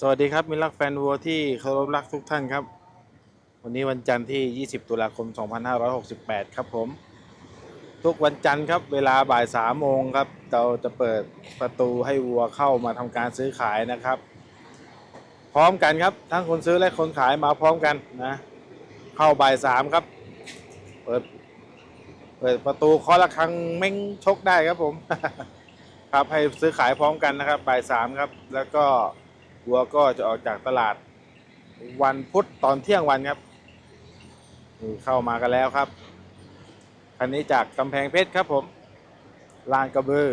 สวัสดีครับมิตรรักแฟนวัวที่เคารพรักทุกท่านครับ วันนี้วันจันทร์ที่ 20 ตุลาคม 2568 ครับผม ทุกวันจันทร์ครับ เวลาบ่าย3โมงครับ เราจะเปิดประตูให้วัวเข้ามาทำการซื้อขายนะครับ พร้อมกันครับ ทั้งคนซื้อและคนขายมาพร้อมกันนะ เข้าบ่าย3ครับ เปิด เปิดประตูเคาะระฆังเม้งชกได้ครับผม ครับให้ซื้อขายพร้อมกันนะครับบ่ายสามครับ แล้วก็ วัวก็จะออกจากตลาด วันพุธตอนเที่ยงวันครับนี่เข้ามากันแล้วครับคันนี้จากกำแพงเพชรครับผมลานกระบือ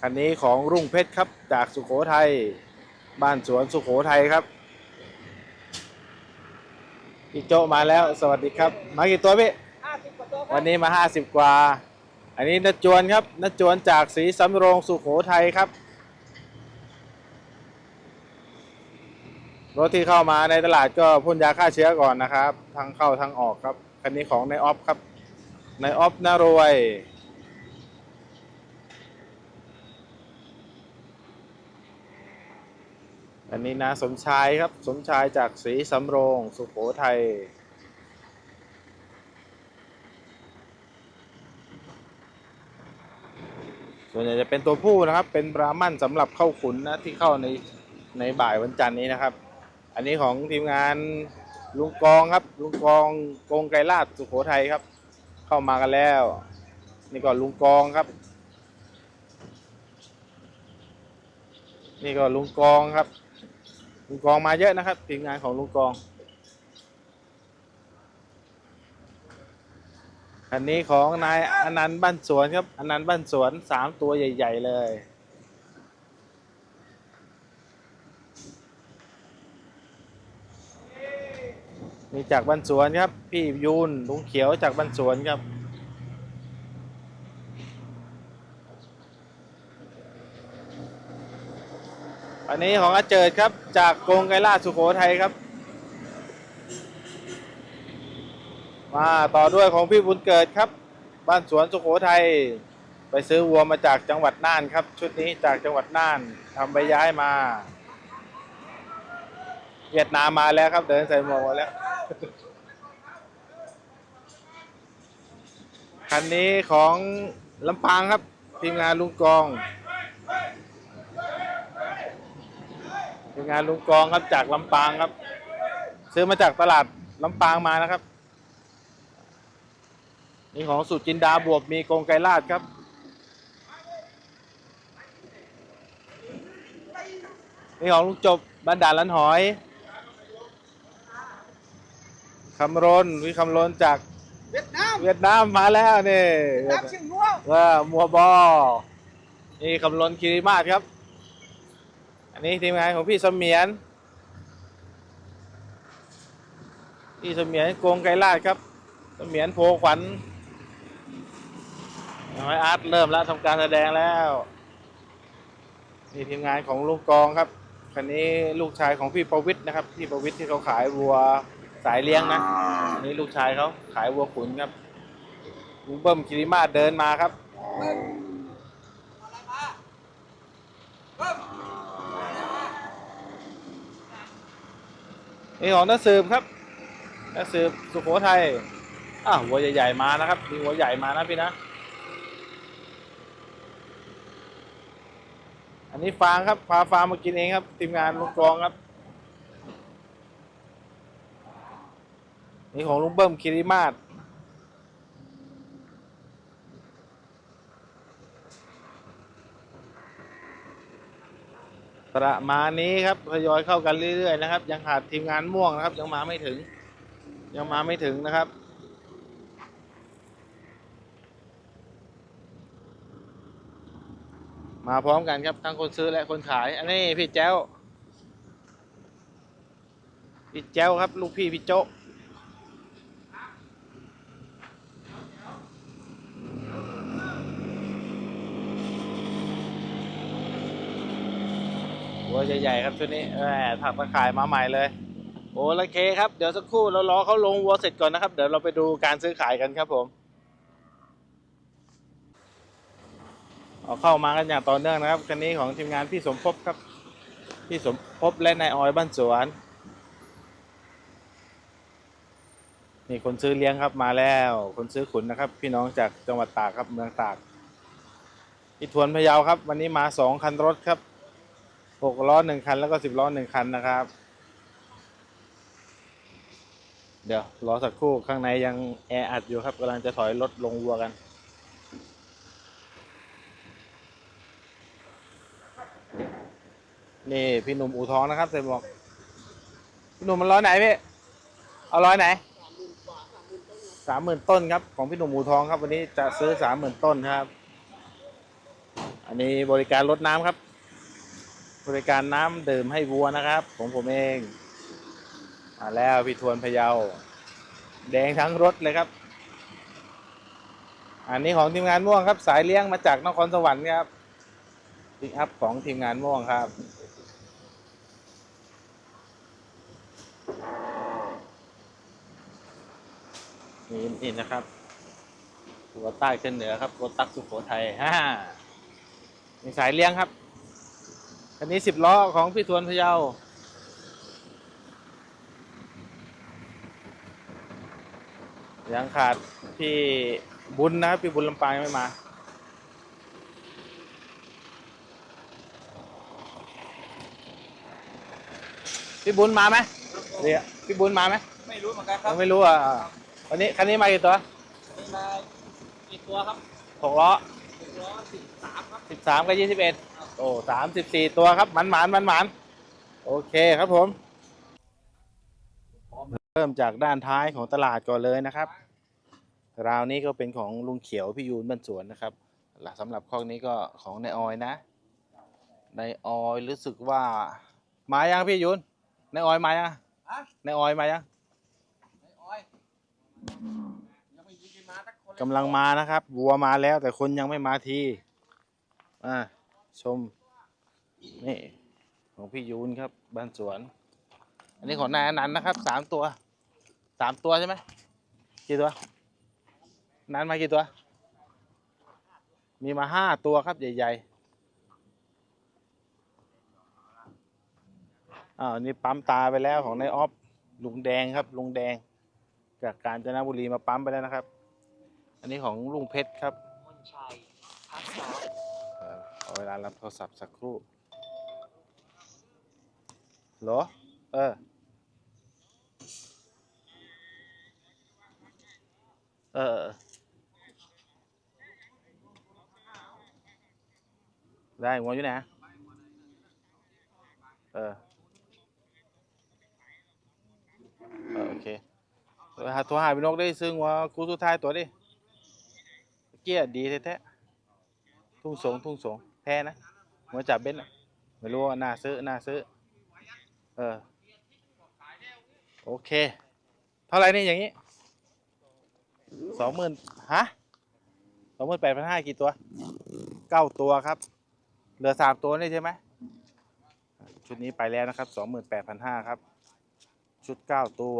คันนี้ของรุ่งเพชรครับจากสุโขทัยบ้านสวนสุโขทัยครับพี่โจมาแล้วสวัสดีครับ มากี่ตัวพี่ห้าสิบกว่าตัวควัรับนนี้มา 50 กว่า อันนี้นจวนครับนจวนจากสีสำโรงสุขโขทัยครับ รถที่เข้ามาในตลาดก็พ่นยาฆ่าเชื้อก่อนนะครับ ทั้งเข้าทั้งออกครับคันนี้ของในออฟครับในออฟนารวยอันนี้นะสมชายครับสมชายจากสีสำโรง สุขโขทัยส่วนใหญ่จะเป็นตัวผู้นะครับ เป็นบราหมันสำหรับเข้าขุนนะที่เข้าในในบ่ายวันจันทร์นี้นะครับ อันนี้ของทีมงานลุงกองครับ ลุงกองกงไกรลาดสุโขทัยครับ เข้ามากันแล้ว นี่ก็ลุงกองครับ นี่ก็ลุงกองครับ ลุงกองมาเยอะนะครับ ทีมงานของลุงกองอันนี้ของนายอนันต์บ้านสวนครับอนันต์บ้านสวนสามตัวใหญ่ ๆ เลย มีจากบ้านสวนครับ พี่ยูนลุงเขียวจากบ้านสวนครับ อันนี้ของอาเจิดครับ จากกรงไกรลาสุโขทัยครับ มาต่อด้วยของพี่บุญเกิดครับ บ้านสวนสุโขทัยไปซื้อวัวมาจากจังหวัดน่านครับ ชุดนี้จากจังหวัดน่านทำใบย้ายมา เวียดนามมาแล้วครับ เดินใส่หมวกแล้ว คันนี้ของลำปางครับ ทีมงานลุงกอง ทีมงานลุงกองครับจากลำปางครับ ซื้อมาจากตลาดลำปางมานะครับนี่ของสุจินดาบวกมีกงไกรลาดครับนี่ของลุงจบบันดาลลันหอย คำรนวิคำรนจากเวียดนามเวียดนามมาแล้วนี่เวียดนามเชียงมัวว่ามัวบอนี่คำรนคิริมาศครับ อันนี้ทีมงานของพี่เสมียนพี่เสมียนโกงไกรลาดครับเสมียนโพขวัญน้อยอาร์ตเริ่มแล้วทำการแสดงแล้วนี่ทีมงานของลูกกองครับคันนี้ลูกชายของพี่ประวิทย์นะครับพี่ประวิทย์ที่เขาขายวัว สายเลี้ยงนะอันนี้ลูกชายเขาขายวัวขุนครับลุงเบิ้มคิริมาเดินมาครับไรมาเบิ้มนี่ของนักสืบครับนักสืบสุโขทัยอ้าวหัวใหญ่ๆมานะครับมีหัวใหญ่มานะพี่นะ อันนี้ฟางครับพาฟางมากินเองครับทีมงานลุงกรองครับ นี่ของลุงเบิ้มคิริมาศประมาณนี้ครับทยอยเข้ากันเรื่อยๆนะครับ ยังขาดทีมงานม่วงนะครับ ยังมาไม่ถึง ยังมาไม่ถึงนะครับ มาพร้อมกันครับทั้งคนซื้อและคนขาย อันนี้พี่แจ้วพี่แจ้วครับ ลูกพี่พี่โจ๊ะ หัวใหญ่ๆครับชุดนี้แหมถักตะข่ายมาใหม่เลย โอ้โอเคครับ เดี๋ยวสักครู่เรารอเขาลงวัวเสร็จก่อนนะครับ เดี๋ยวเราไปดูการซื้อขายกันครับผมเอาเข้ามากันอย่างต่อเนื่องนะครับคันนี้ของทีมงานพี่สมภพครับ พี่สมภพและนายออยบ้านสวนนี่คนซื้อเลี้ยงครับมาแล้ว คนซื้อขุนนะครับ พี่น้องจากจังหวัดตากครับเมืองตากพี่ทวนพะเยาครับ วันนี้มาสองคันรถครับ หกล้อหนึ่งคันแล้วก็สิบล้อหนึ่งคันนะครับ เดี๋ยวรอสักครู่ข้างในยังแออัดอยู่ครับกำลังจะถอยรถลงวัวกันนี่พี่หนุ่มอู่ทองนะครับใส่หมวกพี่หนุ่มมันร้อยไหนพี่เอาร้อยไหนสามหมื่นต้นครับของพี่หนุ่มอู่ทองครับ วันนี้จะซื้อสามหมื่นต้นครับ อันนี้บริการรดน้ำครับ บริการน้ำดื่มให้วัวนะครับของผมเอง มาแล้วพี่ทวนพะเยา แดงทั้งรถเลยครับ อันนี้ของทีมงานม่วงครับ สายเลี้ยงมาจากนครสวรรค์ครับปิกอัพของทีมงานม่วงครับนี่นี่นะครับตัวใต้ขึ้นเหนือครับรถตักสุโขทัยฮ่ามีสายเลี้ยงครับ คันนี้สิบล้อของพี่ทวนพะเยายังขาดพี่บุญนะครับพี่บุญลำปางยังไม่มา พี่บุญมาไหมเรียพี่บุญมาไหมไม่รู้เหมือนกันครัยับงไม่รู้อะวันนี้คันนี้มากี่ตัวนี่มากี่ตัวครับหกล้อหนึ่งร้อยสิบสามครับสิบสามกับยี่สิบเอ็ด โอ้สามสิบสี่ตัวครับหมันหมานหมันหมานโอเคครับผม เริ่มจากด้านท้ายของตลาดก่อนเลยนะครับ ราวนี้ก็เป็นของลุงเขียวพี่ยูนบ้านสวนนะครับหลักสำหรับข้อนี้ก็ของนายออยนะนายออยรู้สึกว่า มายังพี่ยูนนายออยมายังฮะนายออยมายังไอ้อ้อยยังไม่มีใครมาสักคนเลยกำลังมานะครับวัวมาแล้วแต่คนยังไม่มาทีอ่า ชม นี่ ของพี่ยูนครับ บ้านสวน อันนี้ของนายอนันต์นะครับสามตัวสามตัวใช่ไหมกี่ตัวนานมากี่ตัว มีมาห้าตัวครับ ใหญ่ๆอ้าวนี่ปั๊มตาไปแล้วของนายออฟลุงแดงครับ ลุงแดง จากกาญจนบุรีมาปั๊มไปแล้วนะครับ อันนี้ของลุงเพชรครับมนชัยพักษาเอ่อ เวลารับโทรศัพท์สักครู่หรอ เออ เออ ได้หัวอยู่ไหนเออ เออ โอเคหาตัวหาพี่นกได้ซึ่งว่ากูสุดท้ายตัวดิ เกี้ยดีแท้ๆทุ่งสงทุ่งสง แพ้นะหัวจับเบ็ดนะไม่รู้ว่าน่าซื้อน่าซื้อ เออ โอเค เท่าไหร่นี่อย่างนี้สองหมื่นฮะสองหมื่นแปดพันห้ากี่ตัวเก้าตัวครับ เหลือสามตัวนี่ใช่ไหมชุดนี้ไปแล้วนะครับสองหมื่นแปดพันห้าครับ ชุดเก้าตัว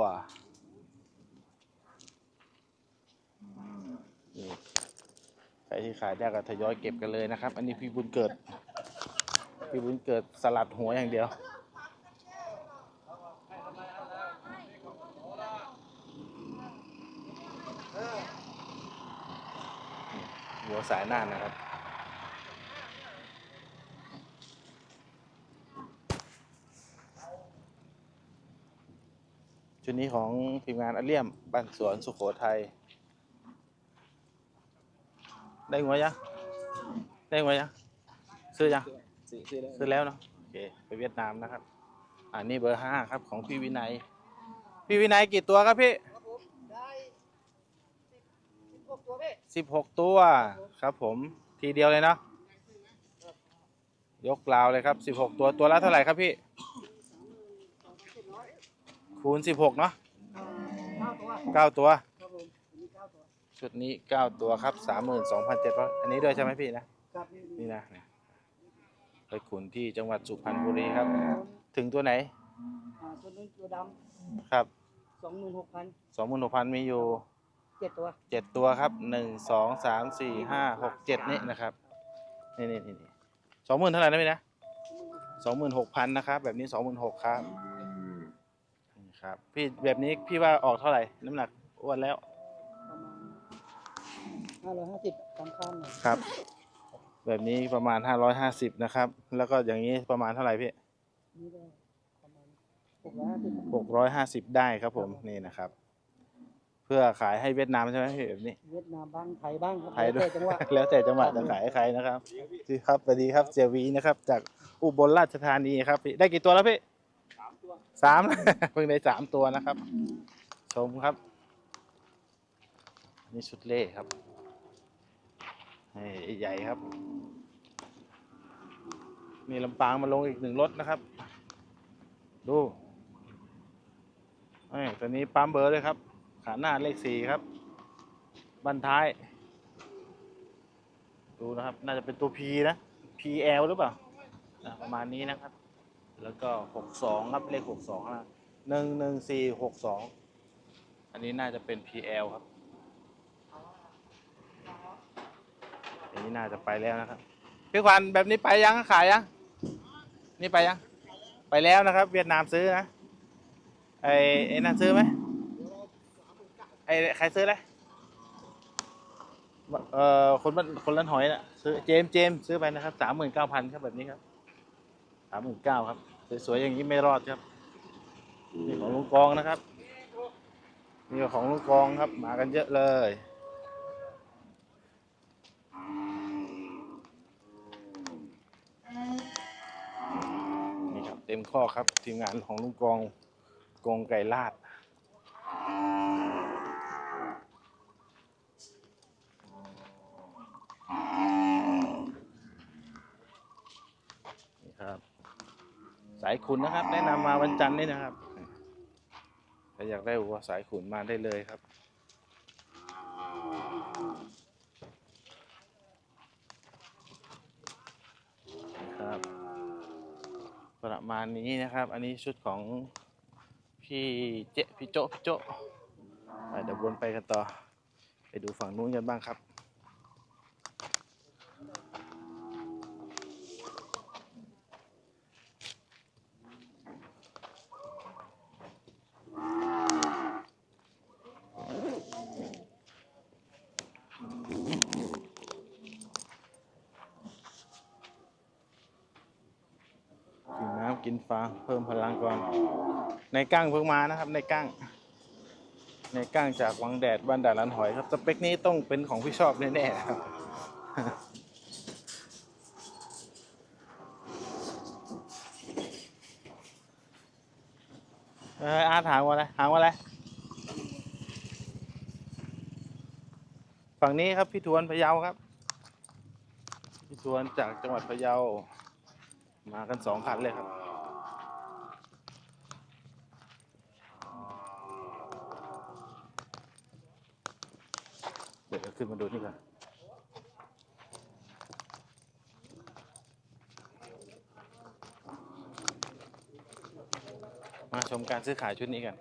รที่ขายได้ก็ทยอยเก็บกันเลยนะครับ อันนี้พี่บุญเกิด พี่บุญเกิดสลัดหัวอย่างเดียว หัวสายหน้านะครับชุดนี้ของทีมงานอเลียมบ้านสวนสุโขทัย ได้หัวยังได้หัวยังซื้อยังเลยซื้อแล้วเนาะโอเคไปเวียดนามนะครับ อันนี้เบอร์ห้าครับของพี่วินัย พี่วินัยกี่ตัวครับพี่สิบหกตัวพี่สิบหกตัวครับ ผมทีเดียวเลยเนาะยกราวเลยครับสิบหกตัวตัวละเท่าไหร่ครับพี่ คูณสิบหกเนาะเก้าตัว ชุดนี้เก้าตัวครับสามหมื่นสองพันเจ็ดร้อยอันนี้ด้วยใช่ไหมพี่นะ ครับนี่นี่นะเนี่ยไปขุนที่จังหวัดสุพรรณบุรีครับ ถึงตัวไหนอ่าตัวนู้นตัวดครับำสองหมื่นหกพันสองหมื่นหกพันมีอยู่เจ็ดตัวเจ็ดตัวครับหนึ่งสองสามสี่ห้าหกเจ็ดนี่นะครับนี่นี่นี่สองหมื่นเท่าไหร่นะพี่นะสองหมื่นหกพันนะครับ แบบนี้สองหมื่นหกครับนี่ครับพี่แบบนี้พี่ว่าออกเท่าไหร่น้ำหนักอ้วนแล้ว ห้าร้อยห้าสิบตามข้ามหน่อยครับ แบบนี้ประมาณห้าร้อยห้าสิบนะครับ แล้วก็อย่างนี้ประมาณเท่าไหร่พี่นี่ก็ประมาณหกร้อยห้าสิบหกร้อยห้าสิบได้ครับผมนี่นะครับ เพื่อขายให้เวียดนามใช่ไหมพี่แบบนี้ เวียดนามบ้างไทยบ้างครับไทยด้วยแล้วแต่จังหวะ แล้วแต่จังหวัดจะขายให้ใครนะครับพี่ครับสวัสดีครับเจวีนะครับ จากอุบลราชธานีครับพี่ได้กี่ตัวแล้วพี่สามเพิ่งได้สามตัวนะครับ ชมครับ นี่ชุดเล่ครับนี่ ใหญ่ครับมีลำปางมาลงอีกหนึ่งรถนะครับ ดูไอ้ตัวนี้ปั๊มเบอร์เลยครับ ขาหน้าเลขสี่ครับ บันท้าย ดูนะครับ น่าจะเป็นตัว P นะ PL หรือเปล่า ประมาณนี้นะครับ แล้วก็หกสองครับเลขหกสองนะหนึ่งหนึ่งสี่หกสองอันนี้น่าจะเป็น PL ครับ นนี้น่าจะไปแล้วนะครับพี่ขวัญแบบนี้ไปยังขายยังนี่ไปยังไปแล้วนะครับ เวียดนามซื้อนะไอ้ไอ้นั่นซื้อไหมไอ้ใครซื้อเลยเอ่อคนคนร้านหอยน่ะซื้อเจมเจมซื้อไปนะครับสามหมื่นเก้าพันครับแบบนี้ครับสามหมื่นเก้าครับสวยๆอย่างนี้ไม่รอดครับนี่ของลุงกองนะครับนี่ของลุงกองครับมากันเยอะเลย เต็มข้อครับ ทีมงานของลุงกองกองไก่ลาด นี่ครับ สายขุนนะครับ แนะนำมาวันจันทร์นี่นะครับถ้าอยากได้วัวสายขุนมาได้เลยครับ ประมาณนี้นะครับ อันนี้ชุดของพี่เจ๊พี่โจะพี่โจ๊ะเดี๋ยววนไปกันต่อ ไปดูฝั่งนู้นกันบ้างครับ กินน้าเพิ่มพลังก่อน ในก้างเพิ่งมานะครับ ในก้าง ในก้างจากวังแดดบ้านด่านลันหอยครับสเปคนี้ต้องเป็นของพี่ชอบแน่ๆครับเอออาถามว่าอะไรถามว่าอะไรฝั่งนี้ครับพี่ทวนพะเยาครับ พี่ทวนจากจังหวัดพะเยา มากันสองคันเลยครับ เดี๋ยวขึ้นมาดูนี่ก่อนมาชมการซื้อขายชุดนี้กัน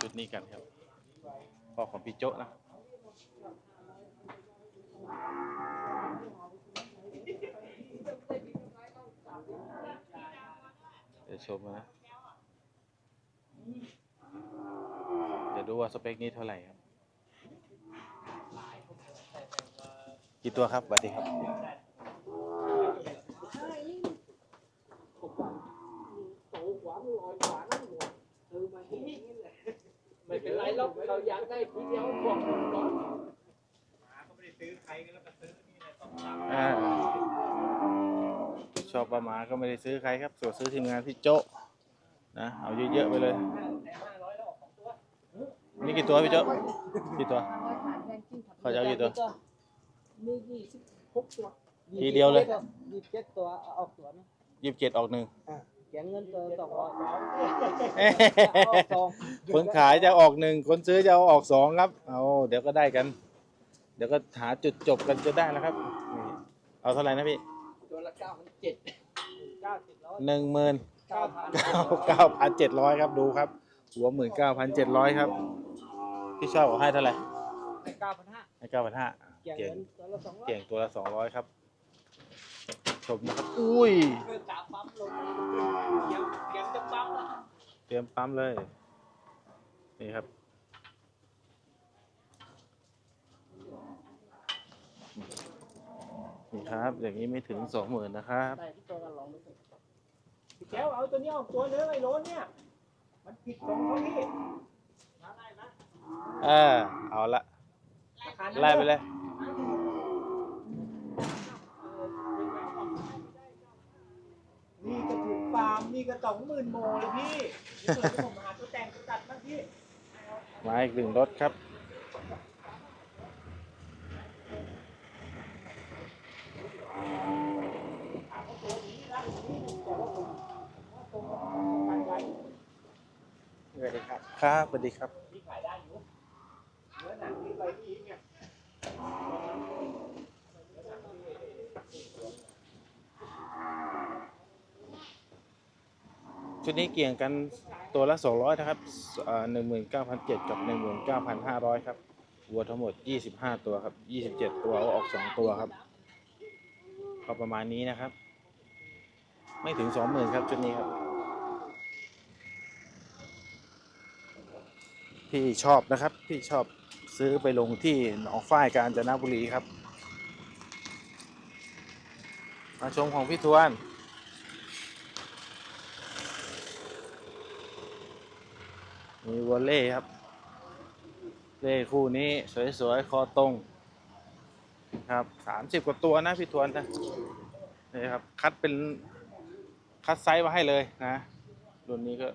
ชุดนี้กันครับพ่อของพี่โจ๊ะนะ ดี๋ยวชมนะเดี๋ยวดูว่าสเปคนี้เท่าไหร่ครับ กี่ตัวครับสวัสดีครับ ไม่เป็นไรหรอกเราอยากได้ทีเดียวบอกก่อนอ่าช อบประมาก็ไม่ได้ซื้อใครครับส่วนซื้อทีมงานพี่โจ๊ะนะเอาเยอะๆไปเลย นี่กี่ตัวพี่โจ๊ะกี่ตัว เขาจะเอากี่ตัว มียี่สิบหกตัวทีเดียวเลย ยี่สิบเจ็ดตัวเอาออกตัวนะยี่สิบเจ็ดออกหนึ่งอะแกงเงินตัวสองร้อยเอ้ยเอาออกสองคนขายจะออกหนึ่งคนซื้อจะเอาออกสองครับเอาเดี๋ยวก็ได้กัน เดี๋ยวก็หาจุดจบกันจะได้นะครับนี่เอาเท่าไหร่นะพี่ ตัวละเก้าพันเจ็ดเก้าสิบร้อยหนึ่งหมื่นเก้าพันเก้าเก้าพันเจ็ดร้อยครับดูครับ หัวหมื่นเก้าพันเจ็ดร้อยครับพี่ชอบเอาให้เท่าไหร่เก้าพันห้าให้เก้าพันห้าแกงเก่งเงินตัวละสองร้อยเก่งตัวละสองร้อยครับ ชมนะครับอุ้ย เพื่อตามปั๊มลงเดี๋ยวเดี๋ยวจะปั๊มแล้วเตรียมปั๊มเลย นี่ครับ นี่ครับ อย่างนี้ไม่ถึงสองหมื่นนะครับแต่ที่ตัวกันลองไม่ถึงพี่แก้วเอาตัวนี้ออกตัวเลยไอ้โรนเนี่ย มันผิดตรงเขาพี่ได้ไหมเออเอาละราคานั้นไล่ไปเลยนี่ก็ถูกฟาร์มนี่ก็สองหมื่นโมเลยพี่นี่เปิดให้ผมหาตัวแต่งตัวตัดบ้างพี่มาอีกหนึ่งรถครับ สวัสดีครับ ครับสวัสดีครับพี่ขายได้อยู่เนื้อหนังนี่ไปพี่เนี่ยชุดนี้เกี่ยงกันตัวละ 200นะครับหนึ่งหมื่นเก้าพันเจ็ดกับหนึ่งหมื่นเก้าพันห้าร้อยครับวัวทั้งหมด 25 ตัวครับ 27 ตัวเอาออก 2 ตัวครับ ก็ประมาณนี้นะครับ ไม่ถึง20,000ครับชุดนี้ครับ พี่ชอบนะครับ พี่ชอบซื้อไปลงที่หนองฝ้ายกาญจนบุรีครับ มาชมของพี่ทวนมีวอลเล่ครับ เล่คู่นี้สวยๆ คอตรง ครับสามสิบกว่าตัวนะพี่ทวนนะนี่ครับ คัดเป็น คัดไซส์มาให้เลยนะ รุ่นนี้ก็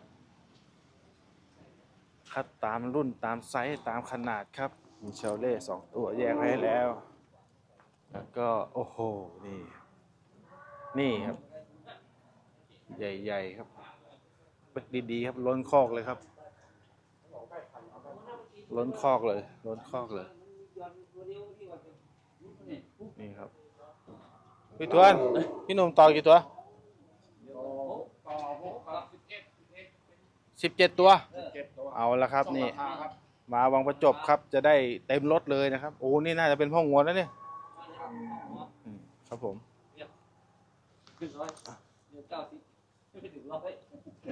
คัดตามรุ่นตามไซส์ตามขนาดครับ มีเชลเล่สองตัวแยกให้แล้ว แล้วก็โอ้โห นี่ นี่ครับ ใหญ่ๆครับเป็กดีๆครับ ล้นคอกเลยครับ ล้นคอกเลย ล้นคอกเลย นี่ครับ พี่ทวน พี่หนุ่มต่อกี่ตัว สิบเจ็ดตัวเอาละครับนี่มาวังประจบครับ จะได้เต็มรถเลยนะครับ โอ้นี่น่าจะเป็นพ่องัวแล้วเนี่ยอืมครับผมถึงร้อยเดือนเก้าสิบไม่ถึงร้อย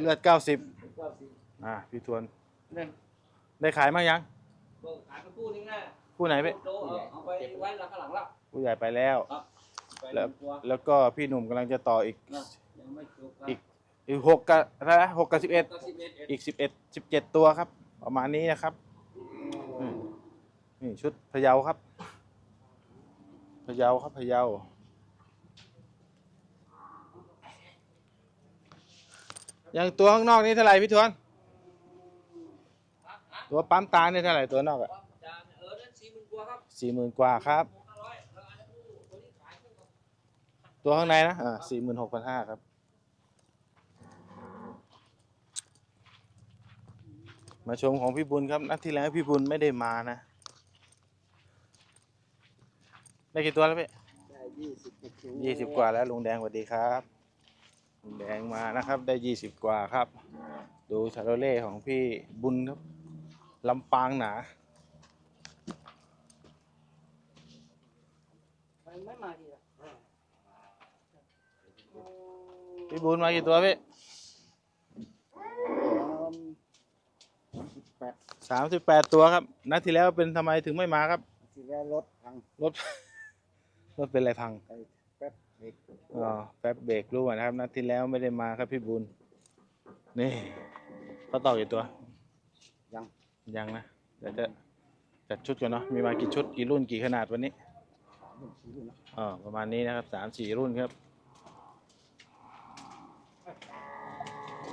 เลือดเก้าสิบเก้าสิบอ่าพี่ทวนหนึ่งได้ขายมั้งยังก็ขายไปคู่นึงนะผู้ไหนไปโตเอาเอาไปไว้หลังข้างหลังละ ผู้ใหญ่ไปแล้ว ไปหแล้วนึ่งตัว แล้วก็พี่หนุ่มกำลังจะต่ออีก นะยังไม่จบนะ อีกอีกหกกับอะไรนะหกกับสิบเอ็ดก็สิบเอ็ดเอ็ดอีกสิบเอ็ดสิบเจ็ดตัวครับ ประมาณนี้นะครับอืมนี่ชุดพะเยาครับพะเยาครับพะเยาอย่างตัวข้างนอกนี่เท่าไหร่พี่ทวนตัวปั๊มตาเนี่ยเท่าไหร่ตัวนอกอะจานเออนั่นสี่หมื่นกว่าครับสี่หมื่นกว่าครับห้าร้อยแล้วอันนั้นคู่ตัวนี้ขายคู่กับ ตัวข้างในนะอ่าสี่หมื่นหกพันห้าครับ มาชมของพี่บุญครับนัดที่แล้วพี่บุญไม่ได้มานะ ได้กี่ตัวแล้วพี่ได้ยี่สิบเอ็ดตัวยี่สิบกว่าแล้วลุงแดงสวัสดีครับลุงแดงมานะครับ ได้ยี่สิบกว่าครับ ดูชาโรเล่ของพี่บุญครับลำปางหนามันไม่มาดีละพี่บุญมากี่ตัวพี่ แป ดสามสิบแปดตัวครับ นัดที่แล้วเป็นทำไมถึงไม่มาครับสิแล้วรถพังรถ รถเป็นอะไรพังไปแป๊บเด็กอ๋อแป๊บเบรกรู้ก่อนนะครับ นัดที่แล้วไม่ได้มาครับพี่บุญนี่เขาต่อกี่ตัวยังยังนะเดี๋ยวจะจัดชุดกันเนาะมีมากี่ชุดกี่รุ่นกี่ขนาดวันนี้หนึ่งสี่รุ่นนะอ๋อประมาณนี้นะครับสามสี่รุ่นครับ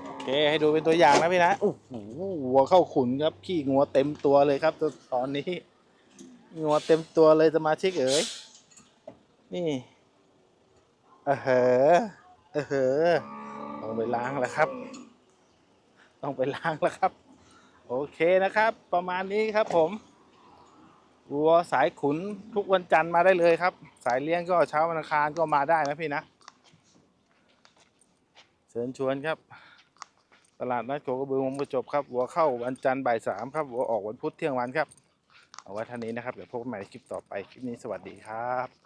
โอ เคให้ดูเป็นตัวอย่างนะพี่นะโอ้โหวัวเข้าขุนครับ ขี้งัวเต็มตัวเลยครับตตอนนี้ งัวเต็มตัวเลยสมาชิกเอ๋ยนี่เออเหอเออเหอต้องไปล้างแล้วครับ ต้องไปล้างแล้วครับ โอเคนะครับ ประมาณนี้ครับผมวัวสายขุนทุกวันจันทร์มาได้เลยครับ สายเลี้ยงก็เช้าวันอังคารก็มาได้นะพี่นะ เชิญชวนครับ ตลาดนัดโคกระบือวงประจบครับวัวเข้าวันจันทร์บ่ายสามครับวัวออกวันพุธเที่ยงวันครับ เอาไว้เท่านี้นะครับ เดี๋ยวพบกันใหม่คลิปต่อไป คลิปนี้สวัสดีครับ